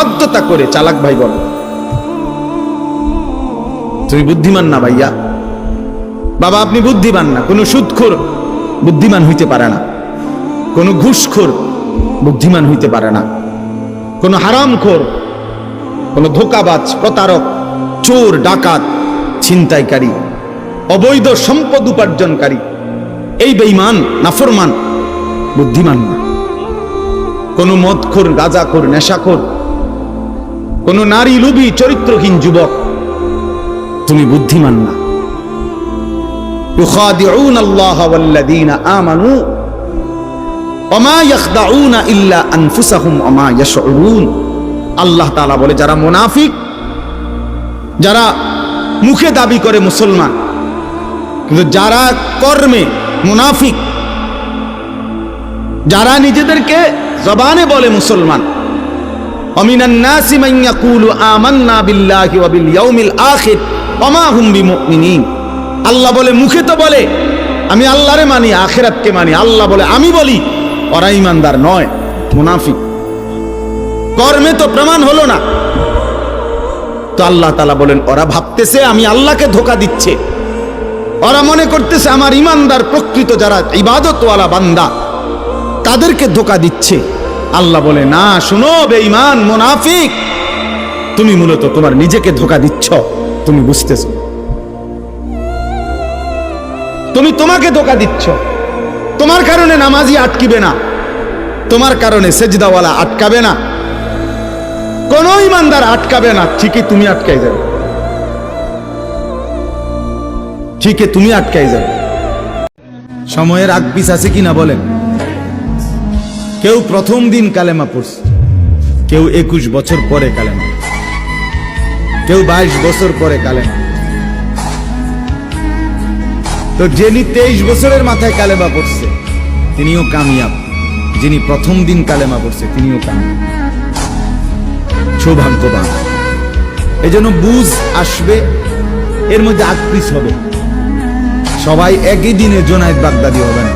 অবাধ্যতা করে, চালাক ভাই বল তুমি বুদ্ধিমান না ভাইয়া? বাবা, আপনি বুদ্ধিমান না। কোনো সুদখোর বুদ্ধিমান হইতে পারে না। কোনো ঘুষখোর বুদ্ধিমান হইতে পারে না। কোনো হারামখোর, কোনো ধোকাবাজ, প্রতারক, চোর, ডাকাত, ছিনতাইকারী, অবৈধ সম্পদ উপার্জনকারী, এই বেঈমান, নাফরমান, বুদ্ধিমান না। কোনো মদখোর, গাজাখোর, নেশাখোর কোনো নারী লুবি চরিত্রহীন যুবক তুমি বুদ্ধিমান না يخادعون الله والذين آمنوا وما يخدعون إلا أنفسهم وما يشعرون আল্লাহ তাআলা বলে যারা মুনাফিক যারা মুখে দাবি করে মুসলমান কিন্তু যারা কর্মে মুনাফিক যারা নিজেদেরকে জবানে বলে মুসলমান ومن الناس من يقول آمنا بالله وباليوم الآخر وما هم بمؤمنين আল্লাহ বলে মুখে তো বলে আমি আল্লাহরে মানি আখেরাতকে মানি আল্লাহ বলে আমি বলি ওরা ইমানদার নয় মুনাফিক কর্মে তো প্রমাণ হলো না তো আল্লাহ তালা বলেন ওরা ভাবতেছে আমি আল্লাহকে ধোকা দিচ্ছে ওরা মনে করতেছে আমার ইমানদার প্রকৃত যারা ইবাদতওয়ালা বান্দা তাদেরকে ধোকা দিচ্ছে আল্লাহ বলে, না, শুনো, বেঈমান, মুনাফিক। তুমি মূলত তোমার নিজেকে ধোকা দিচ্ছ। তুমি বুঝতেছো? তুমি তোমাকে ধোকা দিচ্ছ। তোমার কারণে নামাজি আটকিবে না। তোমার কারণে সেজদাওয়ালা আটকাবে না। কোন ইমানদার আটকাবে না। ঠিকই তুমি আটকাই যাবে। ঠিকই তুমি আটকাই যাবে। সময়ের আগ পিছ আছে কিনা বলেন? কেউ প্রথম দিন কালেমা পড়ছে, কেউ একুশ বছর পরে কালেমা কেউ বাইশ বছর পরে কালেমা তো যিনি তেইশ বছরের মাথায় কালেমা পড়ছে, তিনিও কামিয়াব। যিনি প্রথম দিন কালেমা পড়ছে, তিনিও কামিয়াব। সৌভাগ্যবান। এই জন্য বুঝ আসবে, এর মধ্যে আকৃষ হবে। সবাই একই দিনে জোনায়েদ বাগদাদি হবে না।